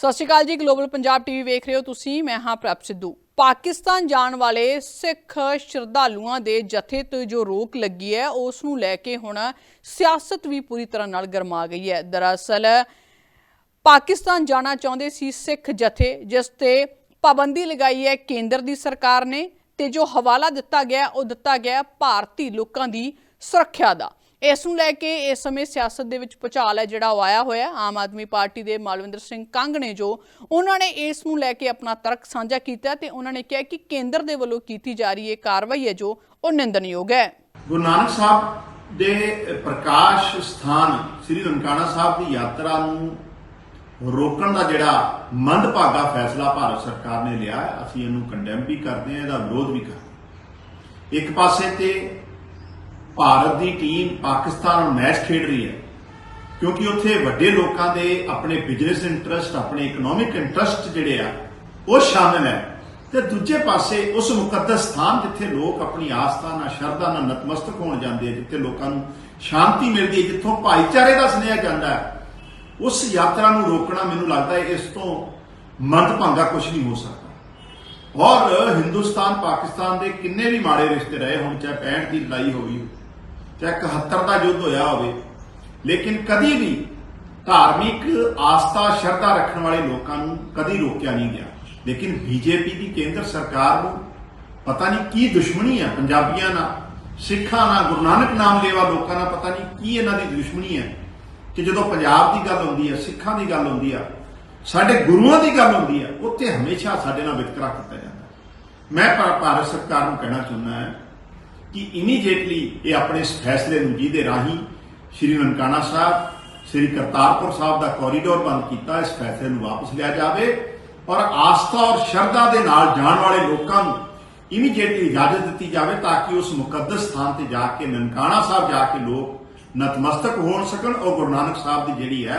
ਸਤਿ ਸ਼੍ਰੀ ਅਕਾਲ ਜੀ global Punjab TV ਵੇਖ ਰਹੇ ਹੋ ਤੁਸੀਂ, ਮੈਂ ਹਾਂ ਪ੍ਰਭ ਸਿੱਧੂ। ਪਾਕਿਸਤਾਨ ਜਾਣ ਵਾਲੇ ਸਿੱਖ ਸ਼ਰਧਾਲੂਆਂ ਦੇ ਜਥੇ ਤੇ ਜੋ ਰੋਕ ਲੱਗੀ ਹੈ, ਉਸ ਨੂੰ ਲੈ ਕੇ ਹੁਣ ਸਿਆਸਤ ਵੀ ਪੂਰੀ ਤਰ੍ਹਾਂ ਨਾਲ ਗਰਮਾ ਗਈ ਹੈ। ਦਰਅਸਲ, ਪਾਕਿਸਤਾਨ ਜਾਣਾ ਚਾਹੁੰਦੇ ਸੀ ਸਿੱਖ ਜਥੇ, ਜਿਸ ਤੇ ਪਾਬੰਦੀ ਲਗਾਈ ਹੈ ਕੇਂਦਰ ਦੀ ਸਰਕਾਰ ਨੇ, ਤੇ ਜੋ ਹਵਾਲਾ ਦਿੱਤਾ ਗਿਆ, ਉਹ ਦਿੱਤਾ ਗਿਆ ਭਾਰਤੀ ਲੋਕਾਂ ਦੀ ਸੁਰੱਖਿਆ ਦਾ। ਇਸ ਨੂੰ ਲੈ ਕੇ ਇਸ ਸਮੇਂ ਸਿਆਸਤ ਦੇ ਵਿੱਚ ਭੁਚਾਲ ਹੈ ਜਿਹੜਾ ਉਹ ਆਇਆ ਹੋਇਆ ਆਮ ਆਦਮੀ ਪਾਰਟੀ ਦੇ ਮਾਲਵਿੰਦਰ ਸਿੰਘ ਕੰਗ ਨੇ ਜੋ ਉਹਨਾਂ ਨੇ ਇਸ ਨੂੰ ਲੈ ਕੇ ਆਪਣਾ ਤਰਕ ਸਾਂਝਾ ਕੀਤਾ ਤੇ ਉਹਨਾਂ ਨੇ ਕਿਹਾ ਕਿ ਕੇਂਦਰ ਦੇ ਵੱਲੋਂ ਕੀਤੀ ਜਾ ਰਹੀ ਇਹ ਕਾਰਵਾਈ ਹੈ ਜੋ ਉਹ ਨਿੰਦਣਯੋਗ ਹੈ। ਗੁਰੂ ਨਾਨਕ ਸਾਹਿਬ ਦੇ ਪ੍ਰਕਾਸ਼ ਸਥਾਨ ਸ੍ਰੀ ਨਨਕਾਣਾ ਸਾਹਿਬ ਦੀ ਯਾਤਰਾ ਨੂੰ ਰੋਕਣ ਦਾ ਜਿਹੜਾ ਮੰਦਭਾਗਾ ਫੈਸਲਾ ਭਾਰਤ ਸਰਕਾਰ ਨੇ ਲਿਆ ਅਸੀਂ ਇਹਨੂੰ ਕੰਡੈਮ ਵੀ ਕਰਦੇ ਹਾਂ, ਇਹਦਾ ਵਿਰੋਧ ਵੀ ਕਰਦੇ ਇੱਕ ਪਾਸੇ ਤੇ ਭਾਰਤ ਦੀ ਟੀਮ ਪਾਕਿਸਤਾਨ ਨਾਲ ਮੈਚ ਖੇਡ ਰਹੀ ਹੈ। ਕਿਉਂਕਿ ਉੱਥੇ ਵੱਡੇ ਲੋਕਾਂ ਦੇ ਆਪਣੇ ਬਿਜ਼ਨਸ ਇੰਟਰਸਟ ਆਪਣੇ ਇਕਨੋਮਿਕ ਇੰਟਰਸਟ ਜਿਹੜੇ ਆ, ਉਹ ਸ਼ਾਮਿਲ ਹੈ। ਤੇ ਦੂਜੇ ਪਾਸੇ ਉਸ ਮੁਕੱਦਸ ਸਥਾਨ ਜਿੱਥੇ ਲੋਕ ਆਪਣੀ ਆਸਥਾ ਨਾਲ, ਸ਼ਰਧਾ ਨਾਲ ਨਤਮਸਤਕ ਹੋਣ ਜਾਂਦੇ ਆ, ਜਿੱਥੇ ਲੋਕਾਂ ਨੂੰ ਸ਼ਾਂਤੀ ਮਿਲਦੀ ਹੈ, ਜਿੱਥੋਂ ਭਾਈਚਾਰੇ ਦਾ ਸੁਨੇਹਾ ਜਾਂਦਾ ਹੈ, ਉਸ ਯਾਤਰਾ ਨੂੰ ਰੋਕਣਾ ਮੈਨੂੰ ਲੱਗਦਾ ਹੈ, ਇਸ ਤੋਂ ਮੰਦਭਾਗਾ ਕੁਝ ਨਹੀਂ ਹੋ ਸਕਦਾ। ਔਰ ਹਿੰਦੁਸਤਾਨ ਪਾਕਿਸਤਾਨ ਦੇ ਕਿੰਨੇ ਵੀ ਮਾੜੇ ਰਿਸ਼ਤੇ ਰਹੇ ਹੁਣ, ਚਾਹੇ 65 ਦੀ ਲੜਾਈ ਹੋਈ ਚਾਹੇ 71 ਦਾ ਯੁੱਧ ਹੋਇਆ ਹੋਵੇ, ਲੇਕਿਨ ਕਦੀ ਵੀ ਧਾਰਮਿਕ ਆਸਥਾ, ਸ਼ਰਧਾ ਰੱਖਣ ਵਾਲੇ ਲੋਕਾਂ ਨੂੰ ਕਦੀ ਰੋਕਿਆ ਨਹੀਂ ਗਿਆ। ਲੇਕਿਨ ਬੀਜੇਪੀ ਦੀ ਕੇਂਦਰ ਸਰਕਾਰ ਨੂੰ ਪਤਾ ਨਹੀਂ ਕੀ ਦੁਸ਼ਮਣੀ ਹੈ, ਪੰਜਾਬੀਆਂ ਨਾਲ, ਸਿੱਖਾਂ ਨਾਲ, ਗੁਰੂ ਨਾਨਕ ਨਾਮ ਲੈਵਾ ਲੋਕਾਂ ਨਾਲ ਪਤਾ ਨਹੀਂ ਕੀ ਇਹਨਾਂ ਦੀ ਦੁਸ਼ਮਣੀ ਹੈ। ਕਿ ਜਦੋਂ ਪੰਜਾਬ ਦੀ ਗੱਲ ਹੁੰਦੀ ਹੈ, ਸਿੱਖਾਂ ਦੀ ਗੱਲ ਹੁੰਦੀ ਆ ਸਾਡੇ ਗੁਰੂਆਂ ਦੀ ਗੱਲ ਹੁੰਦੀ ਆ ਉੱਥੇ ਹਮੇਸ਼ਾ ਸਾਡੇ ਨਾਲ ਵਿਤਕਰਾ ਕੀਤਾ ਜਾਂਦਾ ਮੈਂ ਭਾ- ਭਾਰਤ ਸਰਕਾਰ ਨੂੰ ਕਹਿਣਾ ਚਾਹੁੰਦਾ ਹਾਂ ਕਿ ਇਮੀਡੀਏਟਲੀ ਇਹ ਆਪਣੇ ਇਸ ਫੈਸਲੇ ਨੂੰ ਜਿਹਦੇ ਰਾਹੀਂ ਸ਼੍ਰੀ ਨਨਕਾਣਾ ਸਾਹਿਬ, ਸ਼੍ਰੀ ਕਰਤਾਰਪੁਰ ਸਾਹਿਬ ਦਾ ਕੋਰੀਡੋਰ ਬੰਦ ਕੀਤਾ, ਇਸ ਫੈਸਲੇ ਨੂੰ ਵਾਪਸ ਲਿਆ ਜਾਵੇ ਔਰ ਆਸਥਾ ਔਰ ਸ਼ਰਧਾ ਦੇ ਨਾਲ ਜਾਣ ਵਾਲੇ ਲੋਕਾਂ ਨੂੰ ਇਮੀਡੀਏਟਲੀ ਇਜਾਜ਼ਤ ਦਿੱਤੀ ਜਾਵੇ ਤਾਂ ਕਿ ਉਸ ਮੁਕੱਦਸ ਸਥਾਨ ਤੇ ਜਾ ਕੇ ਨਨਕਾਣਾ ਸਾਹਿਬ ਜਾ ਕੇ ਲੋਕ ਨਤਮਸਤਕ ਹੋਣ ਸਕਣ ਔਰ ਗੁਰੂ ਨਾਨਕ ਸਾਹਿਬ ਦੀ ਜਿਹੜੀ ਹੈ,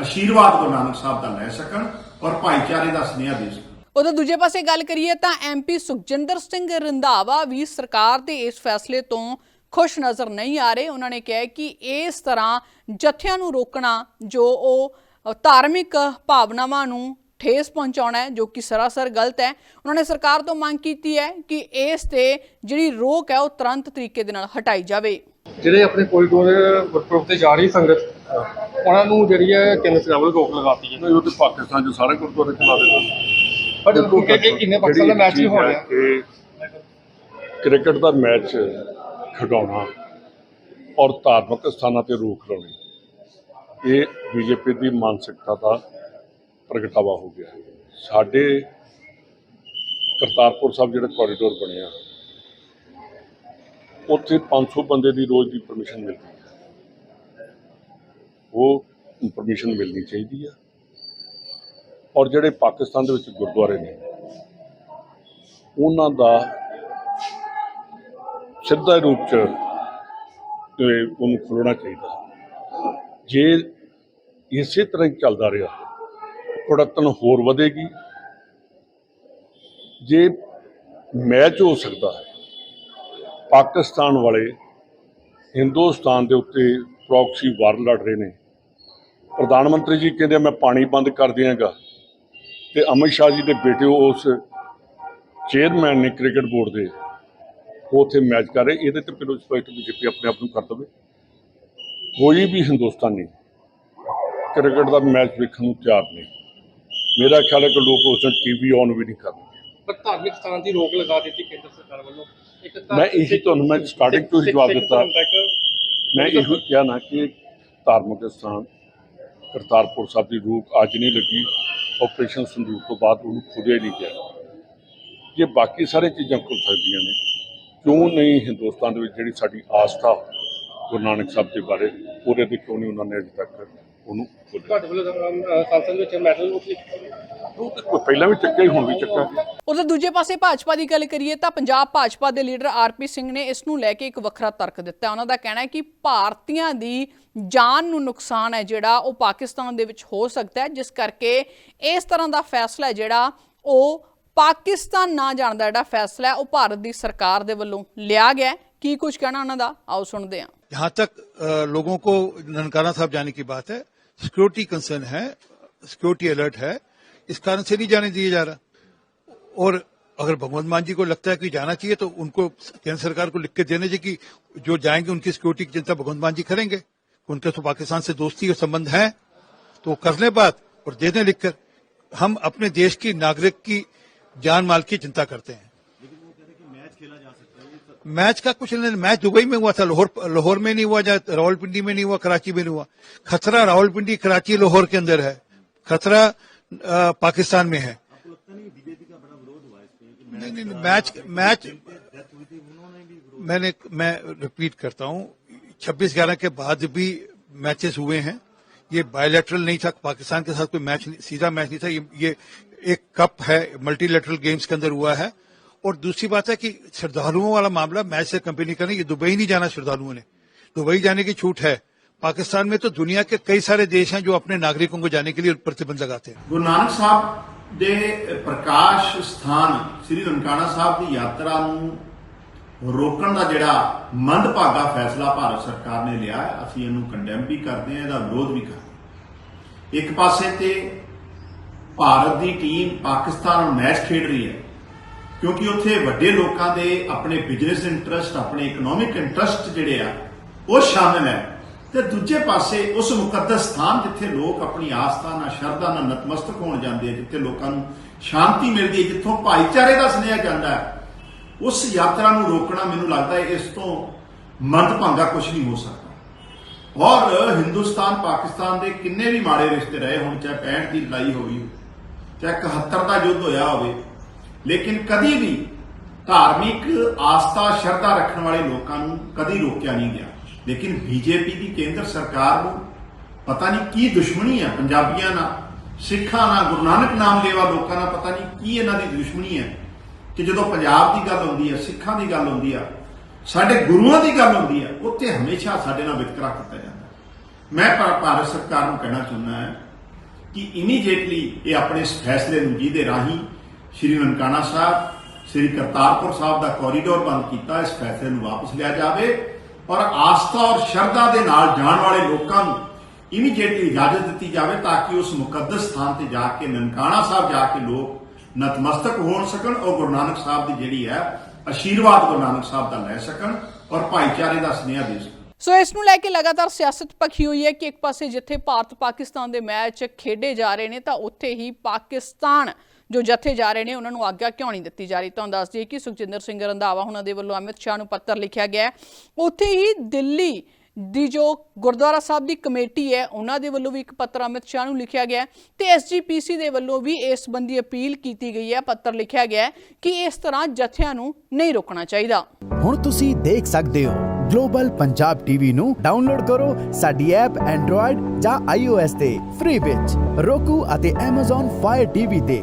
ਆਸ਼ੀਰਵਾਦ ਗੁਰੂ ਨਾਨਕ ਸਾਹਿਬ ਦਾ ਲੈ ਸਕਣ ਔਰ ਭਾਈਚਾਰੇ ਦਾ ਸੁਨੇਹਾ ਦੇ ਸਕਣ। ਉਦੋਂ ਦੂਜੇ ਪਾਸੇ ਗੱਲ ਕਰੀਏ ਤਾਂ ਐਮਪੀ ਸੁਖਜਿੰਦਰ ਸਿੰਘ ਰੰਧਾਵਾ ਵੀ ਸਰਕਾਰ ਦੇ ਇਸ ਫੈਸਲੇ ਤੋਂ ਖੁਸ਼ ਨਜ਼ਰ ਨਹੀਂ ਆ ਰਹੇ। ਉਹਨਾਂ ਨੇ ਕਿਹਾ ਕਿ ਇਸ ਤਰ੍ਹਾਂ ਜਥਿਆਂ ਨੂੰ ਰੋਕਣਾ ਜੋ ਉਹ ਧਾਰਮਿਕ ਭਾਵਨਾਵਾਂ ਨੂੰ ਠੇਸ ਪਹੁੰਚਾਉਣਾ ਹੈ ਜੋ ਕਿ ਸਰਾਸਰ ਗਲਤ ਹੈ। ਉਹਨਾਂ ਨੇ ਸਰਕਾਰ ਤੋਂ ਮੰਗ ਕੀਤੀ ਹੈ ਕਿ ਇਸ ਤੇ ਜਿਹੜੀ ਰੋਕ ਹੈ ਉਹ ਤੁਰੰਤ ਤਰੀਕੇ ਦੇ ਨਾਲ ਹਟਾਈ ਜਾਵੇ। ਜਿਹੜੇ ਆਪਣੇ ਕੋਰੀਡੋਰ ਗੁਰਪੁਰਬ ਤੇ ਜਾ ਰਹੀ ਸੰਗਤ ਉਹਨਾਂ ਨੂੰ ਜਿਹੜੀ ਹੈ ਕੇਂਦਰ ਸਰਕਾਰ ਵੱਲੋਂ ਰੋਕ ਲਗਾਤੀ ਹੈ ਨਹੀਂ ਉਹ ਤੇ ਪਾਕਿਸਤਾਨ ਚ ਸਾਰੇ ਗੁਰਦੁਆਰੇ ਚਲਾ ਦਿੱਤੇ। ਪਰ ਕਿਉਂਕਿ ਕਿ ਕਿੰਨੇ ਪਾਕਿਸਤਾਨ ਦਾ ਮੈਚ ਵੀ ਹੋ ਰਿਹਾ ਕ੍ਰਿਕਟ ਦਾ ਮੈਚ ਖਿਡਾਉਣਾ ਔਰ ਧਾਰਮਿਕ ਸਥਾਨਾਂ ਤੇ ਰੋਕ ਲਾਉਣੀ, ਇਹ ਬੀਜੇਪੀ ਦੀ ਮਾਨਸਿਕਤਾ ਦਾ ਪ੍ਰਗਟਾਵਾ ਹੋ ਗਿਆ। ਸਾਡੇ ਕਰਤਾਰਪੁਰ ਸਾਹਿਬ ਜਿਹੜਾ ਕੋਰੀਡੋਰ ਬਣਿਆ ਉੱਥੇ 500 ਬੰਦੇ ਦੀ ਰੋਜ਼ ਦੀ ਪਰਮਿਸ਼ਨ ਮਿਲਦੀ ਹੈ। ਉਹ ਪਰਮਿਸ਼ਨ ਮਿਲਣੀ ਚਾਹੀਦੀ ਹੈ। ਔਰ ਜਿਹੜੇ ਪਾਕਿਸਤਾਨ ਦੇ ਵਿੱਚ ਗੁਰਦੁਆਰੇ ਨੇ, ਉਹਨਾਂ ਦਾ ਸਿੱਧਾ ਰੂਪ ਚ ਉਹਨੂੰ ਖੋਲ੍ਹਣਾ ਚਾਹੀਦਾ। ਜੇ ਇਸੇ ਤਰ੍ਹਾਂ ਹੀ ਚੱਲਦਾ ਰਿਹਾ ਕੁੜਤਨ ਹੋਰ ਵਧੇਗੀ। ਜੇ ਮੈਚ ਹੋ ਸਕਦਾ ਹੈ, ਪਾਕਿਸਤਾਨ ਵਾਲੇ ਹਿੰਦੁਸਤਾਨ ਦੇ ਉੱਤੇ ਪ੍ਰੌਕਸੀ ਵਾਰ ਲੜ ਰਹੇ ਨੇ। ਪ੍ਰਧਾਨ ਮੰਤਰੀ ਜੀ ਕਹਿੰਦੇ ਮੈਂ ਪਾਣੀ ਬੰਦ ਕਰ ਦਿਆਂਗਾ। ਤੇ ਅਮਿਤ ਸ਼ਾਹ ਜੀ ਦੇ ਬੇਟੇ ਉਸ ਚੇਅਰਮੈਨ ਨੇ ਕ੍ਰਿਕਟ ਬੋਰਡ ਦੇ ਉੱਥੇ ਮੈਚ ਕਰ ਰਹੇ। ਇਹਦੇ ਤੇ ਪਿਲੋ ਸਪਸ਼ਟ ਬੀਜੇਪੀ ਆਪਣੇ ਆਪ ਨੂੰ ਕਰ ਦਵੇ। ਕੋਈ ਵੀ ਹਿੰਦੁਸਤਾਨੀ ਕ੍ਰਿਕਟ ਦਾ ਮੈਚ ਵੇਖਣ ਨੂੰ ਤਿਆਰ ਨਹੀਂ। ਮੇਰਾ ਖਿਆਲ ਹੈ ਕਿ ਲੋਕ ਉਸ ਨੂੰ ਟੀਵੀ ਔਨ ਵੀ ਨਹੀਂ ਕਰਨਗੇ ਪਰ ਧਾਰਮਿਕ ਸਥਾਨ ਦੀ ਰੋਕ ਲਗਾ ਦਿੱਤੀ ਕੇਂਦਰ ਸਰਕਾਰ ਵੱਲੋਂ। ਇੱਕ ਮੈਂ ਇਹੀ ਤੁਹਾਨੂੰ ਮੈਂ starting ਤੋਂ ਹੀ ਜਵਾਬ ਦਿੱਤਾ। ਮੈਂ ਇਹੋ ਕਿਹਾ ਨਾ ਕਿ ਧਾਰਮਿਕ ਸਥਾਨ ਕਰਤਾਰਪੁਰ ਸਾਹਿਬ ਦੀ ਰੂਪ ਅੱਜ ਨਹੀਂ ਲੱਗੀ। ਆਪਰੇਸ਼ਨ ਸੰਦੂਕ ਤੋਂ ਬਾਅਦ ਉਹਨੂੰ ਖੁੱਲਿਆ ਨਹੀਂ ਗਿਆ ਜੇ ਬਾਕੀ ਸਾਰੇ ਚੀਜ਼ਾਂ ਖੁੱਲ ਸਕਦੀਆਂ ਨੇ ਕਿਉਂ ਨਹੀਂ ਹਿੰਦੁਸਤਾਨ ਦੇ ਵਿੱਚ ਜਿਹੜੀ ਸਾਡੀ ਆਸਥਾ ਗੁਰੂ ਨਾਨਕ ਸਾਹਿਬ ਦੇ ਬਾਰੇ ਪੂਰੇ ਦੀ ਕਿਉਂ ਨਹੀਂ ਉਹਨਾਂ ਨੇ ਅਜੇ ਤੱਕ ਉਹਨੂੰ ਖੋਲ੍ਹਿਆ? ਤੁਹਾਡੇ ਵੱਲੋਂ ਸੰਸਦ ਵਿੱਚ ਮੈਡਲ ਉਹ ਪਹਿਲਾਂ ਵੀ ਚੱਕਿਆ ਹੀ ਹੁਣ ਵੀ ਚੱਕਾਂਗੇ ਉਧਰ ਦੂਜੇ ਪਾਸੇ ਭਾਜਪਾ ਦੀ ਗੱਲ ਕਰੀਏ ਤਾਂ ਪੰਜਾਬ ਭਾਜਪਾ ਦੇ ਲੀਡਰ ਆਰਪੀ ਸਿੰਘ ਨੇ ਇਸ ਨੂੰ ਲੈ ਕੇ ਇੱਕ ਵੱਖਰਾ ਤਰਕ ਦਿੱਤਾ ਉਹਨਾਂ ਦਾ ਕਹਿਣਾ ਹੈ ਕਿ ਭਾਰਤੀਆਂ ਦੀ ਜਾਨ ਨੂੰ ਨੁਕਸਾਨ ਹੈ ਜਿਹੜਾ ਉਹ ਪਾਕਿਸਤਾਨ ਦੇ ਵਿੱਚ ਹੋ ਸਕਦਾ ਹੈ ਜਿਸ ਕਰਕੇ ਇਸ ਤਰ੍ਹਾਂ ਦਾ ਫੈਸਲਾ ਹੈ ਜਿਹੜਾ ਉਹ ਪਾਕਿਸਤਾਨ ਨਾ ਜਾਣ ਦਾ ਜਿਹੜਾ ਫੈਸਲਾ ਹੈ ਉਹ ਭਾਰਤ ਦੀ ਸਰਕਾਰ ਦੇ ਵੱਲੋਂ ਲਿਆ ਗਿਆ ਹੈ ਕੀ ਕੁਝ ਕਹਿਣਾ ਉਹਨਾਂ ਦਾ ਆਓ ਸੁਣਦੇ ਹਾਂ यहाँ तक अ, लोगों को ननकाना साहब जाने की बात है सिक्योरिटी कंसर्न है सिक्योरिटी अलर्ट है इस कारण से नहीं जाने दिया जा रहा और अगर भगवंत मान जी को लगता है कि जाना चाहिए तो उनको केंद्र सरकार को लिख के देने चाहिए कि जो जाएँगे, उनकी सिक्योरिटी की चिंता भगवंत मान जी करेंगे। उनके तो पाकिस्तान से दोस्ती और संबंध है तो कर ले बात और दे दें लिखकर। हम अपने देश की नागरिक की जान माल की चिंता करते हैं। मैच का कुछ नहीं, मैच दुबई में हुआ था, लाहौर लाहौर में नहीं हुआ रावलपिंडी में नहीं हुआ, कराची में नहीं हुआ। खतरा रावलपिंडी, कराची, लाहौर के अंदर है। खतरा पाकिस्तान में है। नहीं नहीं मैच मैच मैंने मैं रिपीट करता हूँ। छब्बीस ग्यारह के बाद भी मैचेस हुए हैं। ये बायोलेटरल नहीं था पाकिस्तान के साथ कोई मैच सीधा मैच नहीं था। ये, ये एक कप है मल्टीलेटरल गेम्स के अंदर हुआ है। और दूसरी बात है कि श्रद्धालुओं वाला मामला मैच से कंपनी करें नहीं ये दुबई नहीं जाना श्रद्धालुओं ने। दुबई जाने की छूट है। पाकिस्तान में तो दुनिया के कई सारे देश हैं जो अपने नागरिकों को जाने के लिए प्रतिबंध लगाते हैं। गुरु नानक साहब ਦੇ ਪ੍ਰਕਾਸ਼ ਸਥਾਨ ਸ੍ਰੀ ਨਨਕਾਣਾ ਸਾਹਿਬ ਦੀ ਯਾਤਰਾ ਨੂੰ ਰੋਕਣ ਦਾ ਜਿਹੜਾ ਮੰਦਭਾਗਾ ਫੈਸਲਾ ਭਾਰਤ ਸਰਕਾਰ ਨੇ ਲਿਆ, ਅਸੀਂ ਇਹਨੂੰ ਕੰਡੈਮ ਵੀ ਕਰਦੇ ਹਾਂ, ਇਹਦਾ ਵਿਰੋਧ ਵੀ ਕਰਦੇ ਇੱਕ ਪਾਸੇ ਤੇ ਭਾਰਤ ਦੀ ਟੀਮ ਪਾਕਿਸਤਾਨ ਨਾਲ ਮੈਚ ਖੇਡ ਰਹੀ ਹੈ, ਕਿਉਂਕਿ ਉੱਥੇ ਵੱਡੇ ਲੋਕਾਂ ਦੇ ਆਪਣੇ ਬਿਜ਼ਨਸ ਇੰਟਰਸਟ ਆਪਣੇ ਇਕਨੋਮਿਕ ਇੰਟਰਸਟ ਜਿਹੜੇ ਆ, ਉਹ ਸ਼ਾਮਿਲ ਹੈ। ਤੇ ਦੂਜੇ ਪਾਸੇ ਉਸ ਮੁਕੱਦਸ ਸਥਾਨ ਜਿੱਥੇ ਲੋਕ ਆਪਣੀ ਆਸਥਾ ਨਾਲ, ਸ਼ਰਧਾ ਨਾਲ ਨਤਮਸਤਕ ਹੋਣ ਜਾਂਦੇ ਆ, ਜਿੱਥੇ ਲੋਕਾਂ ਨੂੰ ਸ਼ਾਂਤੀ ਮਿਲਦੀ ਹੈ, ਜਿੱਥੋਂ ਭਾਈਚਾਰੇ ਦਾ ਸੁਨੇਹਾ ਜਾਂਦਾ ਹੈ, ਉਸ ਯਾਤਰਾ ਨੂੰ ਰੋਕਣਾ ਮੈਨੂੰ ਲੱਗਦਾ ਹੈ, ਇਸ ਤੋਂ ਮੰਦਭਾਗਾ ਕੁਝ ਨਹੀਂ ਹੋ ਸਕਦਾ। ਔਰ ਹਿੰਦੁਸਤਾਨ, ਪਾਕਿਸਤਾਨ ਦੇ ਕਿੰਨੇ ਵੀ ਮਾੜੇ ਰਿਸ਼ਤੇ ਰਹੇ ਹੁਣ, ਚਾਹੇ 65 ਦੀ ਲੜਾਈ ਹੋਈ ਚਾਹੇ 71 ਦਾ ਯੁੱਧ ਹੋਇਆ ਹੋਵੇ, ਲੇਕਿਨ ਕਦੀ ਵੀ ਧਾਰਮਿਕ ਆਸਥਾ, ਸ਼ਰਧਾ ਰੱਖਣ ਵਾਲੇ ਲੋਕਾਂ ਨੂੰ ਕਦੀ ਰੋਕਿਆ ਨਹੀਂ ਗਿਆ। ਲੇਕਿਨ ਬੀਜੇਪੀ ਦੀ ਕੇਂਦਰ ਸਰਕਾਰ ਨੂੰ ਪਤਾ ਨਹੀਂ ਕੀ ਦੁਸ਼ਮਣੀ ਹੈ, ਪੰਜਾਬੀਆਂ ਨਾਲ, ਸਿੱਖਾਂ ਨਾਲ, ਗੁਰੂ ਨਾਨਕ ਨਾਮ ਲੈਵਾ ਲੋਕਾਂ ਨਾਲ ਪਤਾ ਨਹੀਂ ਕੀ ਇਹਨਾਂ ਦੀ ਦੁਸ਼ਮਣੀ ਹੈ ਕਿ ਜਦੋਂ ਪੰਜਾਬ ਦੀ ਗੱਲ ਹੁੰਦੀ ਹੈ, ਸਿੱਖਾਂ ਦੀ ਗੱਲ ਹੁੰਦੀ ਆ ਸਾਡੇ ਗੁਰੂਆਂ ਦੀ ਗੱਲ ਹੁੰਦੀ ਆ ਉੱਥੇ ਹਮੇਸ਼ਾ ਸਾਡੇ ਨਾਲ ਵਿਤਕਰਾ ਕੀਤਾ ਜਾਂਦਾ ਮੈਂ ਭਾਰਤ ਸਰਕਾਰ ਨੂੰ ਕਹਿਣਾ ਚਾਹੁੰਦਾ ਹਾਂ ਕਿ ਇਮੀਡੀਏਟਲੀ ਇਹ ਆਪਣੇ ਇਸ ਫੈਸਲੇ ਨੂੰ ਜਿਹਦੇ ਰਾਹੀਂ ਸ਼੍ਰੀ ਨਨਕਾਣਾ ਸਾਹਿਬ, ਸ਼੍ਰੀ ਕਰਤਾਰਪੁਰ ਸਾਹਿਬ ਦਾ ਕੋਰੀਡੋਰ ਬੰਦ ਕੀਤਾ, ਇਸ ਫੈਸਲੇ ਨੂੰ ਵਾਪਸ ਲਿਆ ਜਾਵੇ। ਔਰ ਆਸਥਾ ਔਰ ਸ਼ਰਧਾ ਦੇ ਨਾਲ ਜਾਣ ਵਾਲੇ ਲੋਕਾਂ ਨੂੰ ਇਮੀਡੀਏਟਲੀ ਇਜਾਜ਼ਤ ਦਿੱਤੀ ਜਾਵੇ ਤਾਂ ਕਿ ਉਸ ਮੁਕੱਦਸ ਸਥਾਨ ਤੇ ਜਾ ਕੇ ਨਨਕਾਣਾ ਸਾਹਿਬ ਜਾ ਕੇ ਲੋਕ ਨਤਮਸਤਕ ਹੋਣ ਸਕਣ ਔਰ ਗੁਰੂ ਨਾਨਕ ਸਾਹਿਬ ਦੀ ਜਿਹੜੀ ਹੈ ਆਸ਼ੀਰਵਾਦ ਗੁਰੂ ਨਾਨਕ ਸਾਹਿਬ ਦਾ ਲੈ ਸਕਣ ਔਰ ਭਾਈਚਾਰੇ ਦਾ ਸੁਨੇਹਾ ਦੇ ਸਕਣ। ਸੋ ਇਸ ਨੂੰ ਲੈ ਕੇ ਲਗਾਤਾਰ ਸਿਆਸਤ ਪੱਖੀ ਹੋਈ ਹੈ ਕਿ ਇੱਕ ਪਾਸੇ ਜਿੱਥੇ ਭਾਰਤ ਪਾਕਿਸਤਾਨ ਦੇ ਮੈਚ ਖੇਡੇ ਜਾ ਰਹੇ ਨੇ ਤਾਂ ਉੱਥੇ ਹੀ ਪਾਕਿਸਤਾਨ ਜੋ ਜਥੇ ਜਾ ਰਹੇ ਨੇ, ਉਹਨਾਂ ਨੂੰ ਆਗਿਆ ਕਿਉਂ ਨਹੀਂ ਦਿੱਤੀ ਜਾ ਰਹੀ? ਤੁਹਾਨੂੰ ਦੱਸ ਦਈਏ ਕਿ ਸੁਖਜਿੰਦਰ ਸਿੰਘ ਰੰਧਾਵਾ ਉਹਨਾਂ ਦੇ ਵੱਲੋਂ ਅਮਿਤ ਸ਼ਾਹ ਨੂੰ ਪੱਤਰ ਲਿਖਿਆ ਗਿਆ ਉੱਥੇ ਹੀ ਦਿੱਲੀ ਦੀ ਜੋ ਗੁਰਦੁਆਰਾ ਸਾਹਿਬ ਦੀ ਕਮੇਟੀ ਹੈ, ਉਹਨਾਂ ਦੇ ਵੱਲੋਂ ਵੀ ਇੱਕ ਪੱਤਰ ਅਮਿਤ ਸ਼ਾਹ ਨੂੰ ਲਿਖਿਆ ਗਿਆ ਤੇ ਐਸਜੀਪੀਸੀ ਦੇ ਵੱਲੋਂ ਵੀ ਇਸ ਸੰਬੰਧੀ ਅਪੀਲ ਕੀਤੀ ਗਈ ਹੈ, ਪੱਤਰ ਲਿਖਿਆ ਗਿਆ ਕਿ ਇਸ ਤਰ੍ਹਾਂ ਜਥਿਆਂ ਨੂੰ ਨਹੀਂ ਰੋਕਣਾ ਚਾਹੀਦਾ। ਹੁਣ ਤੁਸੀਂ ਦੇਖ ਸਕਦੇ ਹੋ, ਗਲੋਬਲ ਪੰਜਾਬ ਟੀਵੀ ਨੂੰ ਡਾਊਨਲੋਡ ਕਰੋ ਸਾਡੀ ਐਪ ਐਂਡਰੋਇਡ ਜਾਂ iOS ਤੇ, ਫ੍ਰੀ ਵਿੱਚ roku ਅਤੇ Amazon Fire TV ਤੇ